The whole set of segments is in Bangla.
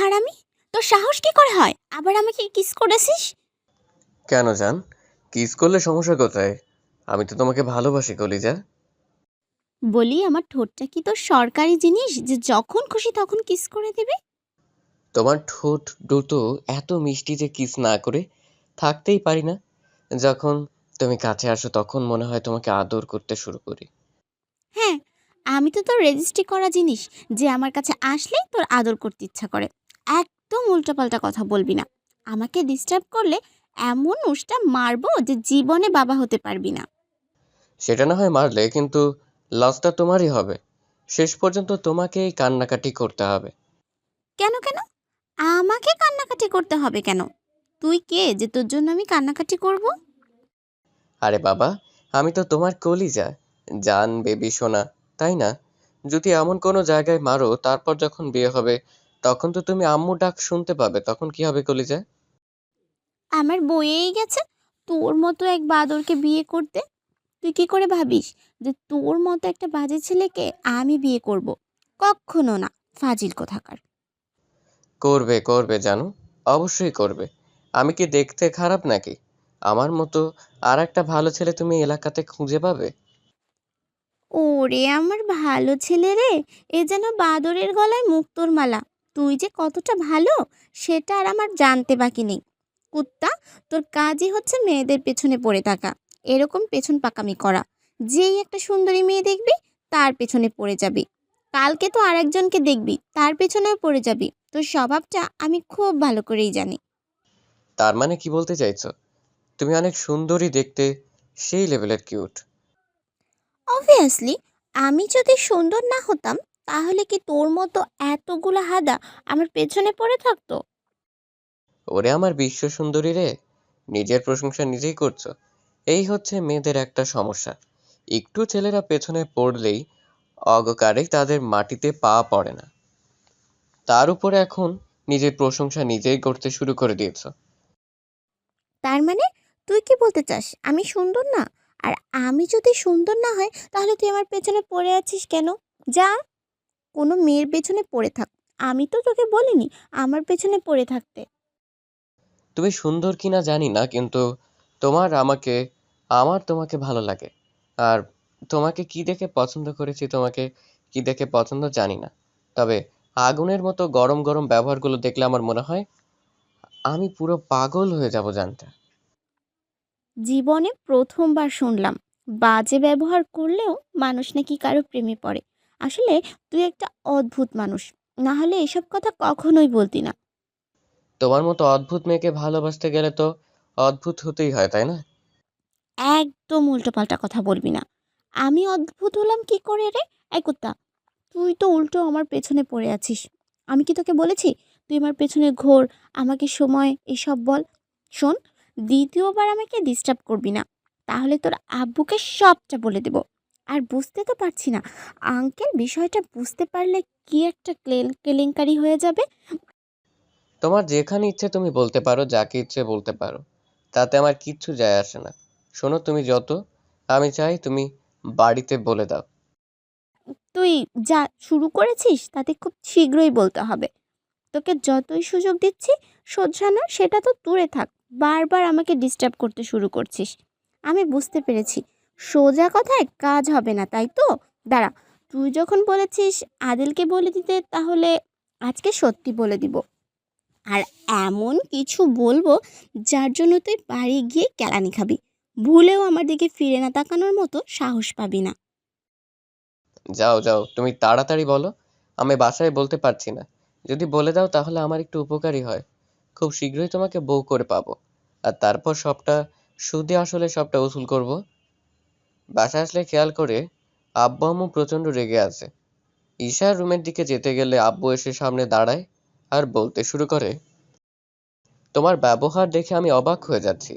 হারামি তোর সাহস কি করে হয়? আবার আমাকে কিস করেছিস? কেন জান? কিস করলে সমস্যা কোথায়? আমি তো তোমাকে ভালোবাসি কলিজা। বলি আমার ঠোঁটটা কি তোর সরকারি জিনিস যে যখন খুশি তখন কিস করে দেবে? তোমার ঠোঁট দুটো এত মিষ্টি যে কিস না করে থাকতেই পারি না। যখন তুমি কাছে আসো তখন মনে হয় তোমাকে আদর করতে শুরু করি। হ্যাঁ আমি তো তোর রেজিস্ট্রি করা জিনিস। যে আমার কাছে আসলেই তোর আদর করতে ইচ্ছা করে। একদম উল্টোপাল্টা কথা বলবি না। আমাকে ডিস্টার্ব করলে এমন উষ্টা মারবো যে জীবনে বাবা হতে পারবি না। সেটা না হয় মারলে কিন্তু লসটা তোমারই হবে। শেষ পর্যন্ত তোমাকেই কান্নাকাটি করতে হবে। কেন কেন? আমাকে কান্নাকাটি করতে হবে কেন? তুই কে যে তোর জন্য আমি কান্নাকাটি করব? আরে বাবা আমি তো তোমার কলিজা। জান বেবি সোনা তাই না? যদি এমন কোনো জায়গায় মারো তারপর যখন বিয়ে হবে তখন তো তুমি আম্মু ডাক শুনতে পাবে। তখন কি হবে কলিজা? আমার বইয়েই গেছে। তোর মতো এক বাদরকে বিয়ে করতে? তুই কি করে ভাবিস যে তোর মতো একটা বাজে ছেলেকে আমি বিয়ে করব? কখনো না। ফাজিল কোথাকার। করবে করবে জানো। অবশ্যই করবে। আমি কি দেখতে খারাপ নাকি? আমার মতো আর একটা ভালো ছেলে তুমি এলাকাতে খুঁজে পাবে? ওরে আমার ভালো ছেলে রে। এ যেন বাদরের গলায় মুক্তোর মালা। তুই যে কতটা ভালো সেটা আর আমার জানতে বাকি নেই। কুত্তা তোর কাজই হচ্ছে মেয়েদের পেছনে পড়ে থাকা। এরকম পেছন পাকামি করা। যেই একটা সুন্দরী মেয়ে দেখবি তার পেছনে পড়ে যাবি। কালকে তো আরেকজনকে দেখবি তার পেছনেও পড়ে যাবি। তোর স্বভাবটা আমি খুব ভালো করেই জানি। তার মানে কি বলতে চাইছো? তুমি অনেক সুন্দরী দেখতে সেই লেভেলের কিউট অবভিয়াসলি আমি যদি সুন্দর না হতাম তাহলে কি তোর মতো এতগুলো হাদা আমার পেছনে পড়ে থাকতো? ওরে আমার বিশ্ব সুন্দরী রে নিজের প্রশংসা নিজেই করছ। এই হচ্ছে মেয়েদের একটা সমস্যা। একটু ছেলেরা পেছনে পড়লেই অগকারে তাদের মাটিতে পা পড়ে না। তার উপরে এখন নিজের প্রশংসা নিজেই করতে শুরু করে দিয়েছ। তার মানে? তুই কি বলতে চাস? আমি সুন্দর না? আর আমি যদি সুন্দর না হয় তাহলে তুই আমার পেছনে পড়ে আছিস কেন? যা। কোনো মেয়ের পেছনে পড়ে থাক। আমি তো তোকে বলিনি আমার পেছনে পড়ে থাকতে। তুমি সুন্দর কিনা জানি না কিন্তু তোমার আমাকে আমার তোমাকে ভালো লাগে। আর তোমাকে কি দেখে পছন্দ করেছি তোমাকে কি দেখে পছন্দ জানি না। তবে আগুনের মতো গরম গরম ব্যবহারগুলো দেখলে আমার মনে হয় আমি পুরো পাগল হয়ে যাব জানতে। জীবনে প্রথমবার শুনলাম বাজে ব্যবহার করলেও মানুষ নাকি কারও প্রেমে পড়ে। আসলে তুই একটা অদ্ভুত মানুষ। না হলে এসব কথা কখনোই বলতি না। তোমার মতো অদ্ভুত মেয়েকে ভালোবাসতে গেলে তো অদ্ভুত হতেই হয় তাই না? একদম উল্টোপাল্টা কথা বলবি না। আমি অদ্ভুত হলাম কি করে রে? এই কুত্তা তুই তো উল্টো আমার পেছনে পড়ে আছিস। আমি কি তোকে বলেছি? তুই আমার পেছনে ঘোর আমাকে সময় এসব বল। শোন দ্বিতীয়বার আমাকে ডিস্টার্ব করবি না। তাহলে তোর আব্বুকে সবটা বলে দেব। আর বুঝতে তো পারছি না। আঙ্কেল বিষয়টা বুঝতে পারলে কি একটা ক্লে- কেলেঙ্কারি হয়ে যাবে? তোমার যেখানে ইচ্ছে তুমি বলতে পারো যাকে ইচ্ছে বলতে পারো। তাতে আমার কিচ্ছু যায় আসে না। শোনো তুমি যত আমি চাই তুমি বাড়িতে বলে দাও। তুই যা শুরু করেছিস তাতে খুব শীঘ্রই বলতে হবে। তোকে যতই সুযোগ দিচ্ছি শোধরানোর সেটা তো দূরে থাক। বারবার আমাকে ডিস্টার্ব করতে শুরু করছিস। আমি বুঝতে পেরেছি। সোজা কথায় কাজ হবে না, তাই তো? দাঁড়া, তুই যখন বলেছিস আদিলকে বলে দিতে, তাহলে আজকে সত্যি বলে দিব। আর এমন কিছু বলব যার জন্য তুই বাড়ি গিয়ে কেলানি খাবি। ভুলেও আমার দিকে ফিরে না তাকানোর মতো সাহস পাবি না। যাও যাও, তুমি তাড়াতাড়ি বলো। আমি বাসায় বলতে পারছি না। যদি বলে দাও তাহলে আমার একটু উপকারী হয়। খুব শীঘ্রই তোমাকে বউ করে পাবো। আর তারপর সবটা, সুদে আসলে সবটা উসুল করব। বাসায় আসলে খেয়াল করে আব্বু আম্মু প্রচণ্ড রেগে আছে। ঈশার রুমের দিকে যেতে গেলে আব্বু এসে সামনে দাঁড়ায় আর বলতে শুরু করে, তোমার ব্যবহার দেখে আমি অবাক হয়ে যাচ্ছি।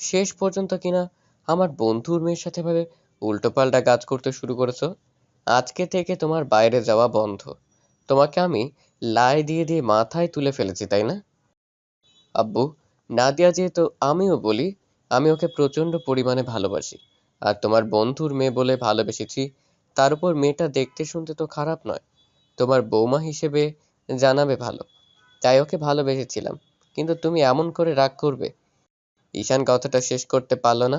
শেষ পর্যন্ত কিনা আমার বন্ধুর মেয়ের সাথে ভাবে উল্টোপাল্টা কাজ করতে শুরু করেছ? আজকে থেকে তোমার বাইরে যাওয়া বন্ধ। তোমাকে আমি লাই দিয়ে দিয়ে মাথায় তুলে ফেলেছি, তাই না? আব্বু, নাদিয়া যেহেতু আমিও বলি, আমি ওকে প্রচণ্ড পরিমাণে ভালোবাসি। আর তোমার বন্ধুর মেয়ে বলে ভালোবেসেছি। তার উপর মেয়েটা দেখতে শুনতে তো খারাপ নয়। তোমার বৌমা হিসেবে জানাবে ভালো। তাই ওকে ভালোবেসেছিলাম। কিন্তু তুমি এমন করে রাগ করবে। ঈশান কথাটা শেষ করতে পারল না।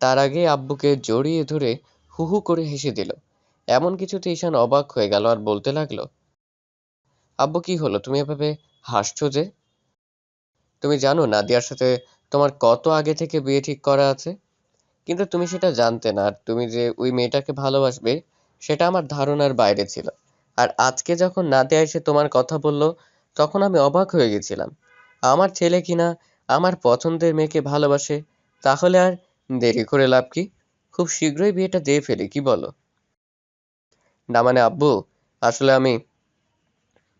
তার আগে আব্বুকে জড়িয়ে ধরে হু হু করে হেসে দিল। এমন কিছুতে ঈশান অবাক হয়ে গেল আর বলতে লাগল, আব্বু, কি হলো? তুমি এভাবে হাসছো যে? তুমি জানো, নাদিয়ার সাথে তোমার কত আগে থেকে বিয়ে ঠিক করা আছে? কিন্তু তুমি সেটা জানতে না। আর তুমি যে ওই মেয়েটাকে ভালোবাসবে, সেটা আমার ধারণার বাইরে ছিল। আর আজকে যখন নাদিয়া এসে তোমার কথা বলল, তখন আমি অবাক হয়ে গেছিলাম। আমার ছেলে কিনা আমার পছন্দের মেয়েকে ভালোবাসে, তাহলে আর দেরি করে লাভ কি? খুব শীঘ্রই বিয়েটা দিয়ে ফেলি, কি বলো? না মানে আব্বু, আসলে আমি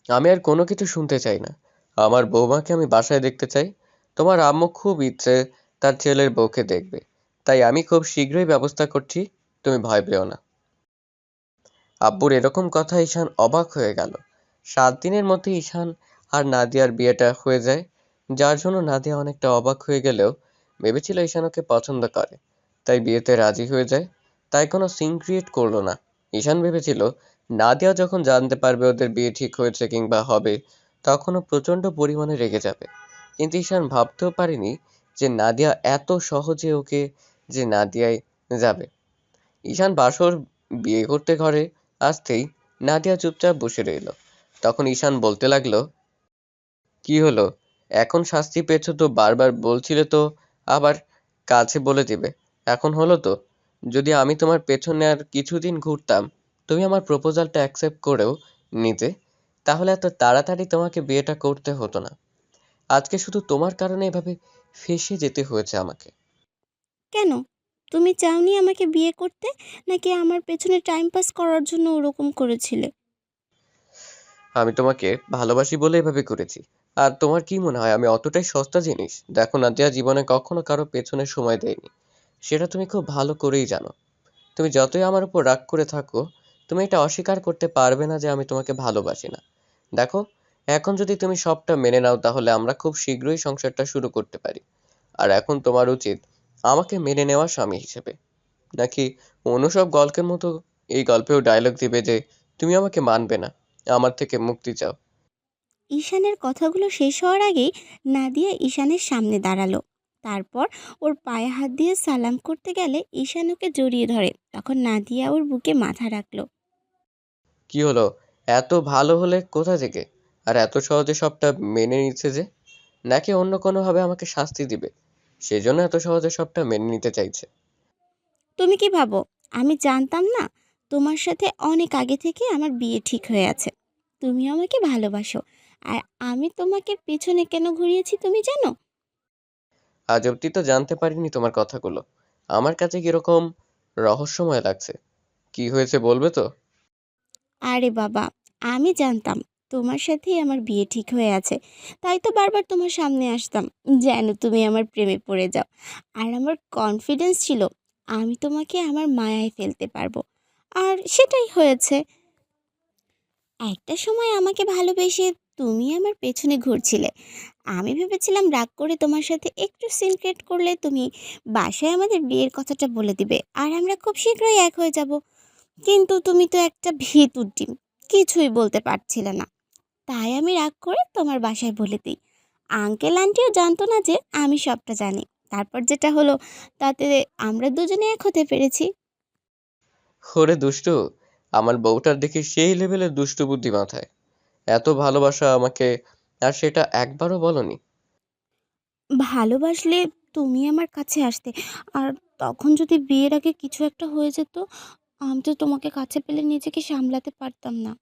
আমি আর কোনো কিছু শুনতে চাই না। আমার বৌমাকে আমি বাসায় দেখতে চাই। তোমার আম্মু খুব ইচ্ছে তার ছেলের বউকে দেখবে। তাই আমি খুব শীঘ্রই ব্যবস্থা করছি, তুমি ভয় পেও না। আব্বুর এরকম কথা ঈশান অবাক হয়ে গেল। সাত দিনের মধ্যে ঈশান আর নাদিয়ার বিয়েটা হয়ে যায়, যার জন্য নাদিয়া অনেকটা অবাক হয়ে গেলেও ভেবেছিল ঈশান ওকে পছন্দ করে, তাই বিয়েতে রাজি হয়ে যায়, তাই কোনো সিন ক্রিয়েট করল না। ঈশান ভেবেছিল নাদিয়া যখন জানতে পারবে ওদের বিয়ে ঠিক হয়েছে কিংবা হবে, তখনও প্রচণ্ড পরিমাণে রেগে যাবে। কিন্তু ঈশান ভাবতেও পারেনি যে নাদিয়া এত সহজে ওকে যে নাদিয়ায় যাবে। ঈশান বাসর বিয়ে করতে ঘরে আসতেই নাদিয়া চুপচাপ বসে রইল। তখন ঈশান বলতে লাগল, কি হলো? এখন শাস্তি পেয়েছ তো বারবার বলছিলে তো, আবার কাছে বলে দিবে। এখন হলো তো। যদি আমি তোমার পেছনে আর কিছুদিন ঘুরতাম, তুমি আমার প্রপোজালটা অ্যাকসেপ্ট করেও নিতে, তাহলে এত তাড়াতাড়ি তোমাকে বিয়েটা করতে হতো না। আজকে শুধু তোমার কারণে এভাবে ফেঁসে যেতে হয়েছে আমাকে। কেন? তুমি চাওনি আমাকে বিয়ে করতে? নাকি আমার পেছনে টাইম পাস করার জন্য ওরকম করেছিলে? আমি তোমাকে ভালোবাসি বলে এভাবে করেছি। আর তোমার কি মনে হয়, আমি অতটাই সস্তা জিনিস? দেখো নাদিয়া, জীবনে কখনো কারও পেছনে সময় দেয়নি। সেটা তুমি খুব ভালো করেই জানো। তুমি যতই আমার উপর রাগ করে থাকো, তুমি এটা অস্বীকার করতে পারবে না যে আমি তোমাকে ভালোবাসি না। দেখো, এখন যদি তুমি সবটা মেনে নাও, তাহলে আমরা খুব শীঘ্রই সংসারটা শুরু করতে পারি। আর এখন তোমার উচিত আমাকে মেনে নেওয়া স্বামী হিসেবে। নাকি অন্য সব গল্পের মতো এই গল্পেও ডায়লগ দিবে যে তুমি আমাকে মানবে না আমার থেকে মুক্তি চাও ঈশানের কথাগুলো শেষ হওয়ার আগেই নাদিয়া ঈশানের সামনে দাঁড়াল। তারপর ওর পায়ে হাত দিয়ে সালাম করতে গেলে ঈশান ওকে জড়িয়ে ধরে। তখন নাদিয়া ওর বুকে মাথা রাখল। কি হলো? এত ভালো হলে কোথা থেকে? আর এত সহজে সবটা মেনে নিচ্ছে যে? নাকি অন্য কোনোভাবে আমাকে শাস্তি দিবে? সেজন্য এত সহজে সবটা মেনে নিতে চাইছে। তুমি কি ভাবো? আমি জানতাম না তোমার সাথে অনেক আগে থেকে আমার বিয়ে ঠিক হয়ে আছে। তুমি আমাকে ভালোবাসো। আর আমি তোমাকে পেছনে কেন ঘুরিয়েছি তুমি জানো? আজ অব্দি তো জানতে পারিনি তোমার কথাগুলো। আমার কাছে কীরকম রহস্যময় লাগছে। কি হয়েছে বলবে তো? আরে বাবা আমি জানতাম। তোমার সাথেই আমার বিয়ে ঠিক হয়ে আছে। তাই তো বারবার তোমার সামনে আসতাম, যেন তুমি আমার প্রেমে পড়ে যাও। আর আমার কনফিডেন্স ছিল, আমি তোমাকে আমার মায়ায় ফেলতে পারব। আর সেটাই হয়েছে। একটা সময় আমাকে ভালোবেসে তুমি আমার পেছনে ঘুরছিলে। আমি ভেবেছিলাম রাগ করে তোমার সাথে একটু সিনক্রেট করলে তুমি বাসায় আমাদের বিয়ের কথাটা বলে দিবে, আর আমরা খুব শীঘ্রই এক হয়ে যাব। কিন্তু তুমি তো একটা ভীতুর ডিম, কিছুই বলতে পারছিলে না। তাই আমি রাগ করে তোমার বাসায় বলে দিই। আঙ্কেল আন্টিও জানতো না যে আমি সবটা জানি। তারপর যেটা হলো তাতে আমরা দুজনে এক হতে পেরেছি। ওরে দুষ্টু আমার বউটার দেখি সেই লেভেলের দুষ্টু বুদ্ধি মাথায়। এত ভালোবাসা আমাকে আর সেটা একবারও বলনি। ভালোবাসলে তুমি আমার কাছে আসতে আর তখন যদি বিয়ের আগে কিছু একটা হয়ে যেত আমি তো তোমাকে কাছে পেলে নিজেকে সামলাতে পারতাম না।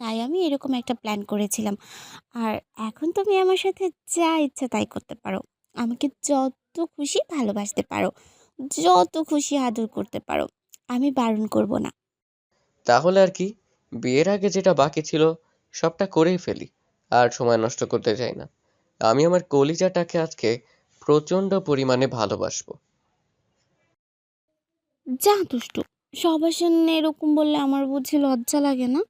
তাই আমি এরকম একটা প্ল্যান করেছিলাম। আর এখন তুমি আমার সাথে যা ইচ্ছা তাই করতে পারো। আমাকে যত খুশি ভালোবাসতে পারো। যত খুশি আদর করতে পারো। আমি বারণ করব না। তাহলে আর কি? বিয়ের আগে যেটা বাকি ছিল সবটা করেই ফেলি। আর সময় নষ্ট করতে চাই না। আমি আমার কলিজাটাকে আজকে প্রচণ্ড পরিমাণে ভালোবাসবো। যা দুষ্টু। সবার সামনে এরকম বললে আমার বুঝি লজ্জা লাগে না?